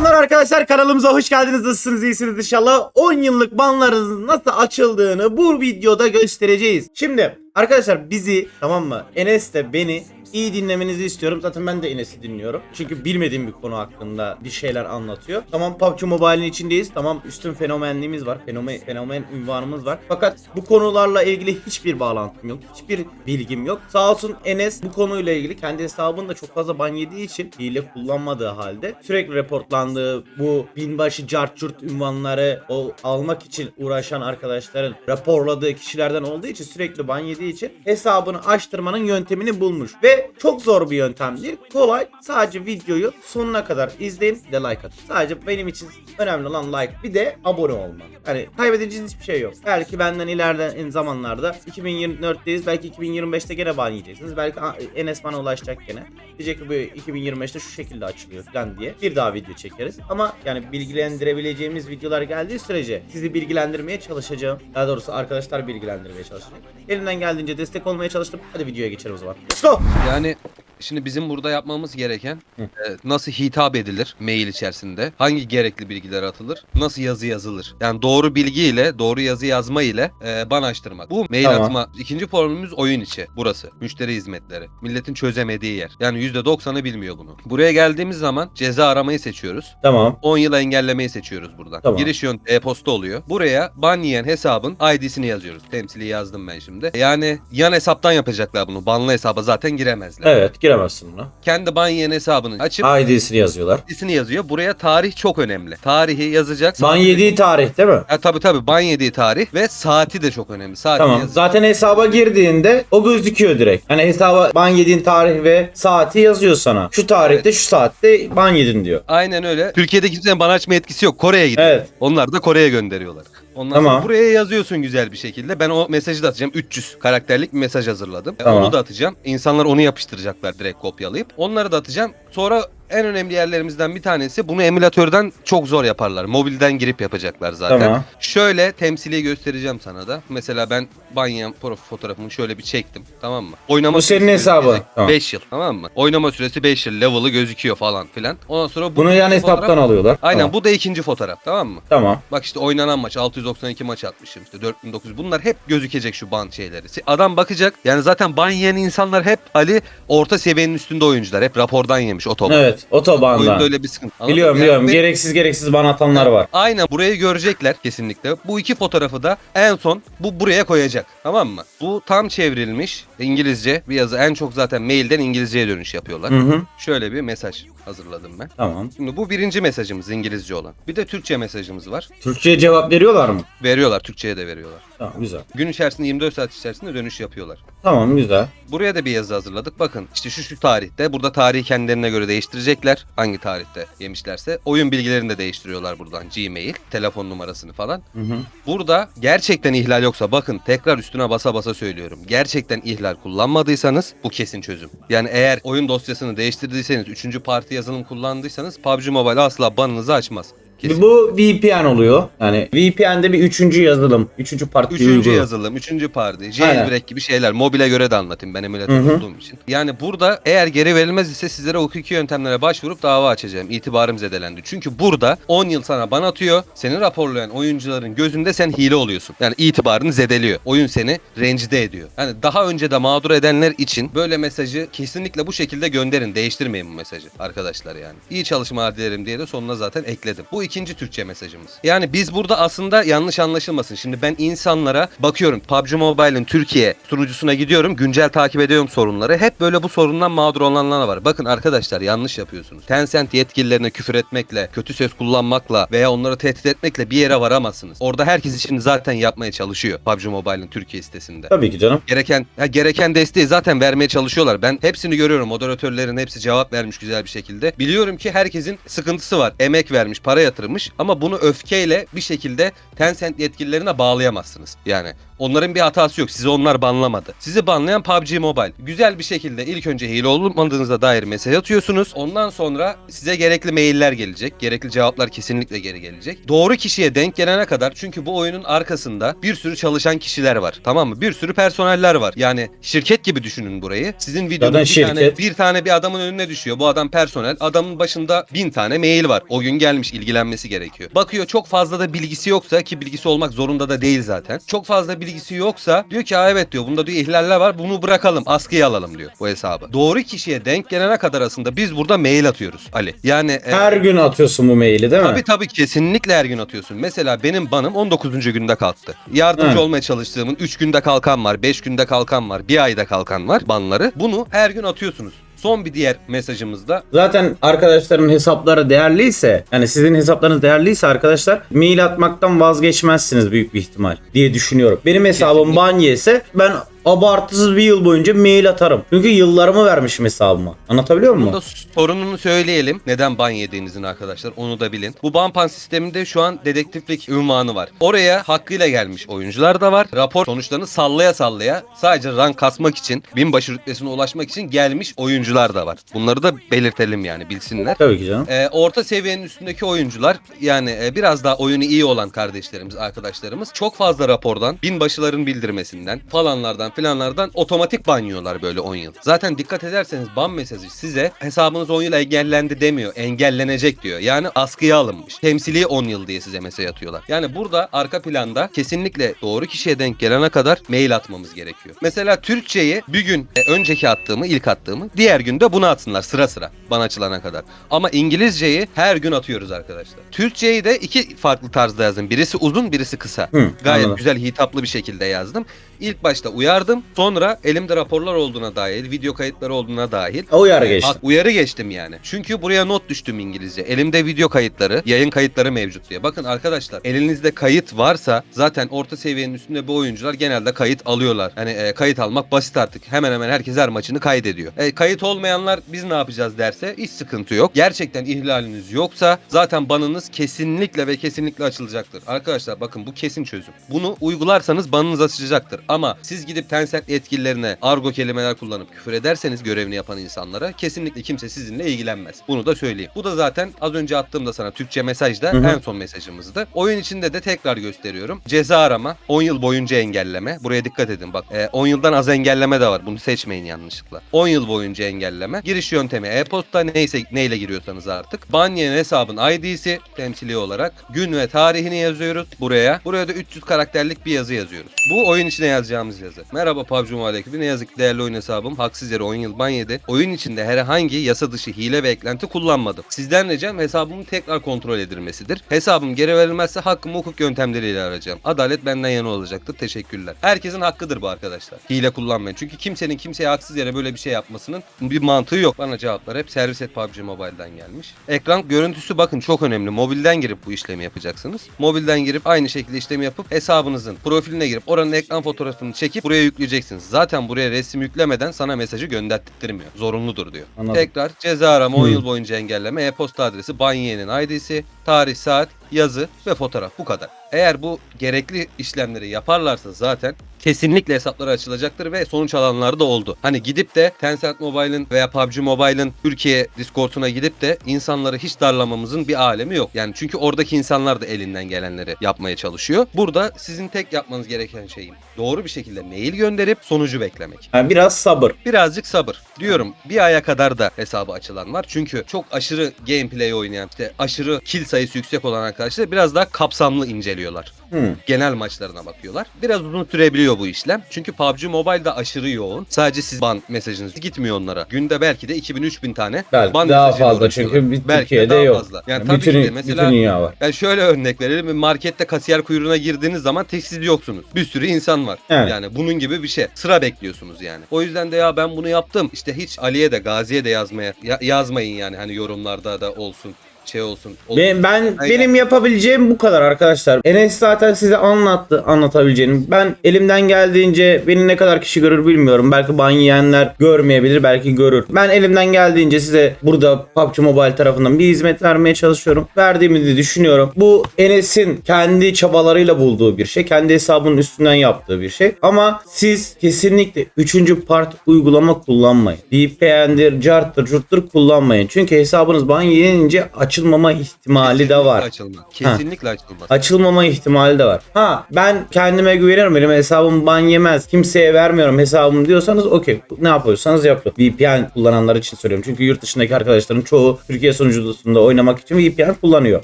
Selamlar arkadaşlar kanalımıza hoş geldiniz. Nasılsınız? iyisiniz inşallah. 10 yıllık banlarınızın nasıl açıldığını bu videoda göstereceğiz. Şimdi arkadaşlar bizi tamam mı? Enes de beni iyi dinlemenizi istiyorum. Zaten ben de Enes'i dinliyorum. Çünkü bilmediğim bir konu hakkında bir şeyler anlatıyor. Tamam PUBG Mobile'in içindeyiz. Tamam üstün fenomenliğimiz var. Fenomen, fenomen ünvanımız var. Fakat bu konularla ilgili hiçbir bağlantım yok. Hiçbir bilgim yok. Sağ olsun Enes bu konuyla ilgili kendi hesabında çok fazla ban yediği için hile kullanmadığı halde sürekli reportlandığı bu binbaşı cartçurt ünvanları o almak için uğraşan arkadaşların raporladığı kişilerden olduğu için sürekli ban yediği için hesabını açtırmanın yöntemini bulmuş. Ve çok zor bir yöntem değil. Kolay. Sadece videoyu sonuna kadar izleyin bir de like atın. Sadece benim için önemli olan like bir de abone olmak. Hani kaybedeceğiniz hiçbir şey yok. Belki benden ileride en zamanlarda 2024'teyiz. Belki 2025'te gene ban yiyeceksiniz. Belki "Aa, Enes bana ulaşacak gene. Diyecek ki bu 2025'te şu şekilde açılıyor falan diye. Bir daha video çekeriz. Ama yani bilgilendirebileceğimiz videolar geldiği sürece sizi bilgilendirmeye çalışacağım. Daha doğrusu arkadaşlar bilgilendirmeye çalışacak. Elimden geldiğince destek olmaya çalıştım. Hadi videoya geçelim o zaman. Let's go! Yani şimdi bizim burada yapmamız gereken e, nasıl hitap edilir mail içerisinde, hangi gerekli bilgiler atılır, nasıl yazı yazılır. Yani doğru bilgi ile doğru yazı yazma ile e, ban açtırmak. Bu mail Tamam. atma. İkinci formülümüz oyun içi. Burası. Müşteri hizmetleri. Milletin çözemediği yer. Yani %90'ı bilmiyor bunu. Buraya geldiğimiz zaman ceza aramayı seçiyoruz. Tamam. 10 yıl engellemeyi seçiyoruz buradan. Tamam. Giriş yön e-posta oluyor. Buraya ban yiyen hesabın ID'sini yazıyoruz. Temsili yazdım ben şimdi. Yani yan hesaptan yapacaklar bunu. Banlı hesaba zaten giremezler. Evet giremezsin buna. Kendi ban yiyen hesabını açıp ID'sini yazıyorlar. ID'sini yazıyor. Buraya tarih çok önemli. Tarihi yazacak. Ban yediği tarih değil mi? Ha, tabii tabii ban yediği tarih ve saati de çok önemli. Saati Tamam. yazacak. Zaten hesaba girdiğinde o gözüküyor direkt. Hani hesaba ban yediğin tarih ve saati yazıyor sana. Şu tarihte şu saatte ban yedin diyor. Aynen öyle. Türkiye'de kimsenin ban açma etkisi yok. Kore'ye gidiyor. Evet. Onlar da Kore'ye gönderiyorlar. Ondan Tamam. sonra buraya yazıyorsun güzel bir şekilde. Ben o mesajı da atacağım. 300 karakterlik bir mesaj hazırladım. Tamam. Onu da atacağım. İnsanlar onu yapıştıracaklar direkt kopyalayıp. Onları da atacağım. Sonra en önemli yerlerimizden bir tanesi bunu emülatörden çok zor yaparlar. Mobilden girip yapacaklar zaten. Tamam. Şöyle temsili göstereceğim sana da. Mesela ben banyan profil fotoğrafımı şöyle bir çektim. Tamam mı? Oynama Bu senin hesabın. gözükecek. Tamam. 5 yıl tamam mı? Oynama süresi 5 yıl. Level'ı gözüküyor falan filan. Ondan sonra bu Bunu yan ikinci fotoğraf- hesaptan alıyorlar. Aynen Tamam. bu da ikinci fotoğraf tamam mı? Tamam. Bak işte oynanan maç 692 maç atmışım işte 4900 bunlar hep gözükecek şu ban şeyleri. Adam bakacak yani zaten ban yiyen insanlar hep Ali orta seviyenin üstünde oyuncular hep rapordan yemiş otoban. Evet. Otobandan. Oyunda öyle bir sıkıntı. Anladın Biliyorum mı? biliyorum. Yani Gereksiz gereksiz ban atanlar var. Aynen burayı görecekler kesinlikle. Bu iki fotoğrafı da en son bu buraya koyacak. Tamam mı? Bu tam çevrilmiş İngilizce bir yazı. En çok zaten mailden İngilizceye dönüş yapıyorlar. Hı hı. Şöyle bir mesaj hazırladım ben. Tamam. Şimdi bu birinci mesajımız İngilizce olan. Bir de Türkçe mesajımız var. Türkçe'ye cevap veriyorlar mı? Veriyorlar Türkçe'ye de veriyorlar. Tamam güzel. Gün içerisinde 24 saat içerisinde dönüş yapıyorlar. Tamam güzel. Buraya da bir yazı hazırladık. Bakın işte şu şu tarihte. Burada tarihi kendilerine göre değiştirecekler. Hangi tarihte yemişlerse. Oyun bilgilerini de değiştiriyorlar buradan. Gmail, telefon numarasını falan. Hı hı. Burada gerçekten ihlal yoksa bakın tekrar üstüne basa basa söylüyorum. Gerçekten ihlal kullanmadıysanız bu kesin çözüm. Yani eğer oyun dosyasını değiştirdiyseniz, üçüncü parti yazılım kullandıysanız PUBG Mobile asla banınızı açmaz. Kesin. Bu VPN oluyor. Yani VPN'de bir üçüncü yazılım. Üçüncü parti Üçüncü uygulama. yazılım, üçüncü parti, jailbreak gibi şeyler. Mobile göre de anlatayım ben emülatör olduğum için. Yani burada eğer geri verilmez ise sizlere hukuki yöntemlere başvurup dava açacağım. İtibarım zedelendi. Çünkü burada 10 yıl sana ban atıyor. Seni raporlayan oyuncuların gözünde sen hile oluyorsun. Yani itibarını zedeliyor. Oyun seni rencide ediyor. Yani daha önce de mağdur edenler için böyle mesajı kesinlikle bu şekilde gönderin. Değiştirmeyin bu mesajı arkadaşlar yani. İyi çalışmalar dilerim diye de sonuna zaten ekledim. Bu ikinci Türkçe mesajımız. Yani biz burada aslında yanlış anlaşılmasın. Şimdi ben insanlara bakıyorum PUBG Mobile'in Türkiye sunucusuna gidiyorum. Güncel takip ediyorum sorunları. Hep böyle bu sorundan mağdur olanlar var. Bakın arkadaşlar yanlış yapıyorsunuz. Tencent yetkililerine küfür etmekle, kötü söz kullanmakla veya onları tehdit etmekle bir yere varamazsınız. Orada herkes işini zaten yapmaya çalışıyor PUBG Mobile'in Türkiye sitesinde. Tabii ki canım. Gereken ya gereken desteği zaten vermeye çalışıyorlar. Ben hepsini görüyorum. Moderatörlerin hepsi cevap vermiş güzel bir şekilde. Biliyorum ki herkesin sıkıntısı var. Emek vermiş, para yatırmış. Yatırmış ama bunu öfkeyle bir şekilde Tencent yetkililerine bağlayamazsınız. Yani onların bir hatası yok. Sizi onlar banlamadı. Sizi banlayan PUBG Mobile. Güzel bir şekilde ilk önce hile olmadığınıza dair mesaj atıyorsunuz. Ondan sonra size gerekli mailler gelecek. Gerekli cevaplar kesinlikle geri gelecek. Doğru kişiye denk gelene kadar çünkü bu oyunun arkasında bir sürü çalışan kişiler var. Tamam mı? Bir sürü personeller var. Yani şirket gibi düşünün burayı. Sizin videonuz Zaten bir tane, bir tane bir adamın önüne düşüyor. Bu adam personel. Adamın başında bin tane mail var. O gün gelmiş ilgilenmesi gerekiyor. Bakıyor çok fazla da bilgisi yoksa ki bilgisi olmak zorunda da değil zaten. Çok fazla bilgisi yoksa diyor ki "Aa, evet diyor bunda diyor ihlaller var bunu bırakalım askıya alalım diyor bu hesabı. Doğru kişiye denk gelene kadar aslında biz burada mail atıyoruz Ali. Yani e, Her gün atıyorsun bu maili değil mi? Tabii tabii kesinlikle her gün atıyorsun. Mesela benim banım 19. günde kalktı. Yardımcı Hı. olmaya çalıştığımın 3 günde kalkan var, 5 günde kalkan var, 1 ayda kalkan var banları. Bunu her gün atıyorsunuz. Son bir diğer mesajımızda Zaten arkadaşların hesapları değerliyse yani sizin hesaplarınız değerliyse arkadaşlar mail atmaktan vazgeçmezsiniz büyük bir ihtimal diye düşünüyorum. Benim hesabım Kesinlikle. banye ise ben abartısız bir yıl boyunca mail atarım. Çünkü yıllarımı vermişim hesabıma. Anlatabiliyor muyum? Sorununu söyleyelim. Neden ban yediğinizin arkadaşlar onu da bilin. Bu ban pan sisteminde şu an dedektiflik ünvanı var. Oraya hakkıyla gelmiş oyuncular da var. Rapor sonuçlarını sallaya sallaya sadece rank kasmak için binbaşı rütbesine ulaşmak için gelmiş oyuncular da var. Bunları da belirtelim yani bilsinler. Tabii ki canım. Ee, orta seviyenin üstündeki oyuncular yani e, biraz daha oyunu iyi olan kardeşlerimiz, arkadaşlarımız çok fazla rapordan, binbaşıların bildirmesinden falanlardan filanlardan otomatik banyolar böyle 10 yıl. Zaten dikkat ederseniz ban mesajı size hesabınız 10 yıl engellendi demiyor. Engellenecek diyor. Yani askıya alınmış. Temsili 10 yıl diye size mesaj atıyorlar. Yani burada arka planda kesinlikle doğru kişiye denk gelene kadar mail atmamız gerekiyor. Mesela Türkçeyi bir gün e, önceki attığımı, ilk attığımı diğer günde bunu atsınlar sıra sıra bana açılana kadar. Ama İngilizceyi her gün atıyoruz arkadaşlar. Türkçeyi de iki farklı tarzda yazdım. Birisi uzun, birisi kısa. Hı, Gayet anladım. güzel hitaplı bir şekilde yazdım. İlk başta uyardım. Sonra elimde raporlar olduğuna dair, video kayıtları olduğuna dahil Uyarı geçti. hak- uyarı geçtim yani. Çünkü buraya not düştüm İngilizce. Elimde video kayıtları, yayın kayıtları mevcut diye. Bakın arkadaşlar elinizde kayıt varsa zaten orta seviyenin üstünde bu oyuncular genelde kayıt alıyorlar. Hani e, kayıt almak basit artık. Hemen hemen herkes her maçını kaydediyor. E, kayıt olmayanlar biz ne yapacağız derse hiç sıkıntı yok. Gerçekten ihlaliniz yoksa zaten banınız kesinlikle ve kesinlikle açılacaktır. Arkadaşlar bakın bu kesin çözüm. Bunu uygularsanız banınız açılacaktır. Ama siz gidip Tencent yetkililerine argo kelimeler kullanıp küfür ederseniz görevini yapan insanlara kesinlikle kimse sizinle ilgilenmez. Bunu da söyleyeyim. Bu da zaten az önce attığımda sana Türkçe mesajda Hı hı. en son mesajımızdı. Oyun içinde de tekrar gösteriyorum. Ceza arama, 10 yıl boyunca engelleme. Buraya dikkat edin bak. e, 10 yıldan az engelleme de var. Bunu seçmeyin yanlışlıkla. 10 yıl boyunca engelleme. Giriş yöntemi e-posta neyse neyle giriyorsanız artık. Banye'nin hesabın ID'si temsili olarak gün ve tarihini yazıyoruz buraya. Buraya da 300 karakterlik bir yazı yazıyoruz. Bu oyun içine yazacağımız yazı. Merhaba PUBG Mobile ekibi. Ne yazık ki değerli oyun hesabım haksız yere 10 yıl ban yedi. Oyun içinde herhangi yasa dışı hile ve eklenti kullanmadım. Sizden ricam hesabımın tekrar kontrol edilmesidir. Hesabım geri verilmezse hakkımı hukuk yöntemleriyle arayacağım. Adalet benden yana olacaktır. Teşekkürler. Herkesin hakkıdır bu arkadaşlar. Hile kullanmayın. Çünkü kimsenin kimseye haksız yere böyle bir şey yapmasının bir mantığı yok. Bana cevaplar hep servis et PUBG Mobile'dan gelmiş. Ekran görüntüsü bakın çok önemli. Mobilden girip bu işlemi yapacaksınız. Mobilden girip aynı şekilde işlemi yapıp hesabınızın profiline girip oranın ekran fotoğrafını çekip buraya yükleyeceksiniz. Zaten buraya resim yüklemeden sana mesajı gönderttirmiyor. Zorunludur diyor. Anladım. Tekrar ceza arama 10 Hı. yıl boyunca engelleme, e-posta adresi, banyenin ID'si, tarih, saat, yazı ve fotoğraf bu kadar. Eğer bu gerekli işlemleri yaparlarsa zaten kesinlikle hesapları açılacaktır ve sonuç alanlar da oldu. Hani gidip de Tencent Mobile'ın veya PUBG Mobile'ın Türkiye Discord'una gidip de insanları hiç darlamamızın bir alemi yok. Yani çünkü oradaki insanlar da elinden gelenleri yapmaya çalışıyor. Burada sizin tek yapmanız gereken şeyin doğru bir şekilde mail gönderip sonucu beklemek. Yani biraz sabır. Birazcık sabır. Diyorum bir aya kadar da hesabı açılan var. Çünkü çok aşırı gameplay oynayan, işte aşırı kill sayısı yüksek olan arkadaşlar biraz daha kapsamlı inceliyorlar. Hı. Genel maçlarına bakıyorlar. Biraz uzun sürebiliyor bu işlem. Çünkü PUBG Mobile'da aşırı yoğun. Sadece siz ban mesajınız gitmiyor onlara. Günde belki de 2000-3000 tane Belki ban daha fazla çünkü bir Belki de Türkiye'de daha yok. fazla. Yani tabii bütün, ki mesela bütün dünya var. yani şöyle örnek verelim. Markette kasiyer kuyruğuna girdiğiniz zaman tek siz yoksunuz. Bir sürü insan var. Evet. Yani bunun gibi bir şey. Sıra bekliyorsunuz yani. O yüzden de ya ben bunu yaptım. İşte hiç Ali'ye de Gazi'ye de yazmaya ya- yazmayın yani hani yorumlarda da olsun. Şey olsun. Ben, ben Aynen. benim yapabileceğim bu kadar arkadaşlar. Enes zaten size anlattı anlatabileceğini. Ben elimden geldiğince beni ne kadar kişi görür bilmiyorum. Belki ban yiyenler görmeyebilir, belki görür. Ben elimden geldiğince size burada PUBG Mobile tarafından bir hizmet vermeye çalışıyorum. Verdiğimi düşünüyorum. Bu Enes'in kendi çabalarıyla bulduğu bir şey. Kendi hesabının üstünden yaptığı bir şey. Ama siz kesinlikle 3. part uygulama kullanmayın. VPN'dir, carttır, curttur kullanmayın. Çünkü hesabınız ban yenince açılmama ihtimali de var. Açılmaz. Kesinlikle açılmaz. Açılmama ihtimali de var. Ha ben kendime güveniyorum. Benim hesabım ban yemez. Kimseye vermiyorum hesabımı diyorsanız okey. Ne yapıyorsanız yapın. VPN kullananlar için söylüyorum. Çünkü yurt dışındaki arkadaşlarım çoğu Türkiye sunucusunda oynamak için VPN kullanıyor.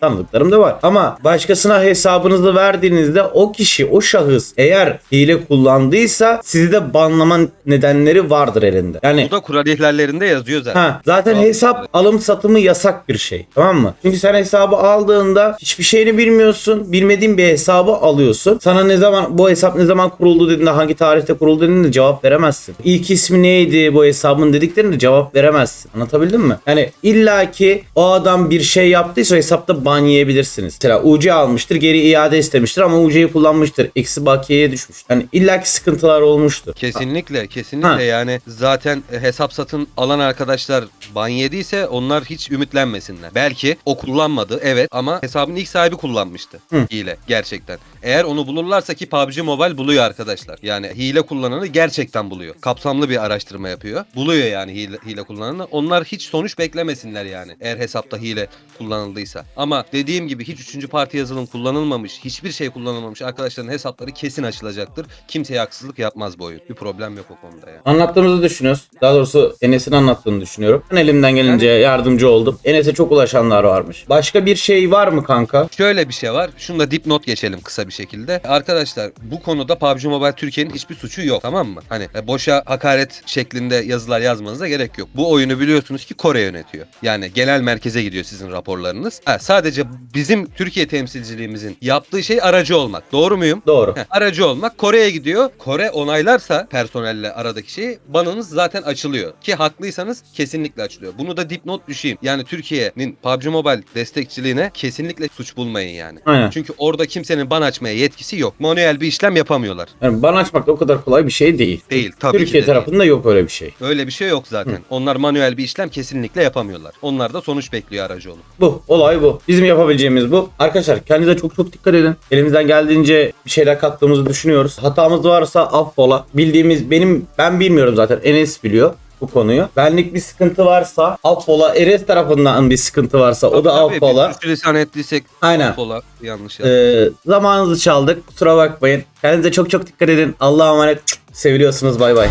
Tanıdıklarım da var. Ama başkasına hesabınızı verdiğinizde o kişi, o şahıs eğer hile kullandıysa sizi de banlama nedenleri vardır elinde. Yani Bu da kural ihlallerinde yazıyor zaten. Ha, zaten Tamam. hesap alım satımı yasak bir şey. Tamam mı? Çünkü sen hesabı aldığında hiçbir şeyini bilmiyorsun. Bilmediğin bir hesabı alıyorsun. Sana ne zaman bu hesap ne zaman kuruldu dediğinde hangi tarihte kuruldu dediğinde cevap veremezsin. İlk ismi neydi bu hesabın dediklerinde cevap veremezsin. Anlatabildim mi? Yani illaki o adam bir şey yaptıysa hesapta ban yiyebilirsiniz. Mesela UC almıştır geri iade istemiştir ama UC'yi kullanmıştır. Eksi bakiyeye düşmüş. Yani illaki sıkıntılar olmuştur. Kesinlikle kesinlikle Ha. yani zaten hesap satın alan arkadaşlar ban yediyse onlar hiç ümitlenmesinler. Belki o kullanmadı evet ama hesabın ilk sahibi kullanmıştı Hı. hile gerçekten. Eğer onu bulurlarsa ki PUBG Mobile buluyor arkadaşlar. Yani hile kullananı gerçekten buluyor. Kapsamlı bir araştırma yapıyor. Buluyor yani hile, hile kullananı. Onlar hiç sonuç beklemesinler yani. Eğer hesapta hile kullanıldıysa. Ama dediğim gibi hiç üçüncü parti yazılım kullanılmamış, hiçbir şey kullanılmamış arkadaşların hesapları kesin açılacaktır. Kimseye haksızlık yapmaz bu oyun. Bir problem yok o konuda ya. Anlattığımızı düşünüyoruz. Daha doğrusu Enes'in anlattığını düşünüyorum. Ben elimden gelince yardımcı oldum. Enes'e çok ulaşanlar varmış. Başka bir şey var mı kanka? Şöyle bir şey var. Şunu da dipnot geçelim kısa bir şekilde. Arkadaşlar bu konuda PUBG Mobile Türkiye'nin hiçbir suçu yok tamam mı? Hani e, boşa hakaret şeklinde yazılar yazmanıza gerek yok. Bu oyunu biliyorsunuz ki Kore yönetiyor. Yani genel merkeze gidiyor sizin raporlarınız. Ha, sadece bizim Türkiye temsilciliğimizin yaptığı şey aracı olmak. Doğru muyum? Doğru. Heh, aracı olmak Kore'ye gidiyor. Kore onaylarsa personelle aradaki şeyi banınız zaten açılıyor. Ki haklıysanız kesinlikle açılıyor. Bunu da dipnot düşeyim. Yani Türkiye'nin PUBG Mobile destekçiliğine kesinlikle suç bulmayın yani. Aynen. Çünkü orada kimsenin ban açmaya yetkisi yok. Manuel bir işlem yapamıyorlar. Yani ban açmak da o kadar kolay bir şey değil. Değil tabii Türkiye ki de değil. tarafında yok öyle bir şey. Öyle bir şey yok zaten. Onlar manuel bir işlem kesinlikle yapamıyorlar. Onlar da sonuç bekliyor aracı olup. Bu. Olay bu. Bizim yapabileceğimiz bu. Arkadaşlar kendinize çok çok dikkat edin. Elimizden geldiğince bir şeyler kattığımızı düşünüyoruz. Hatamız varsa affola. Bildiğimiz benim ben bilmiyorum zaten. Enes biliyor bu konuyu. Benlik bir sıkıntı varsa affola. Enes tarafından bir sıkıntı varsa o da Tabii, affola. Bir ettiysek Aynen. affola yanlış yaptık. Ee, zamanınızı çaldık. Kusura bakmayın. Kendinize çok çok dikkat edin. Allah'a emanet. Seviliyorsunuz. Bay bay.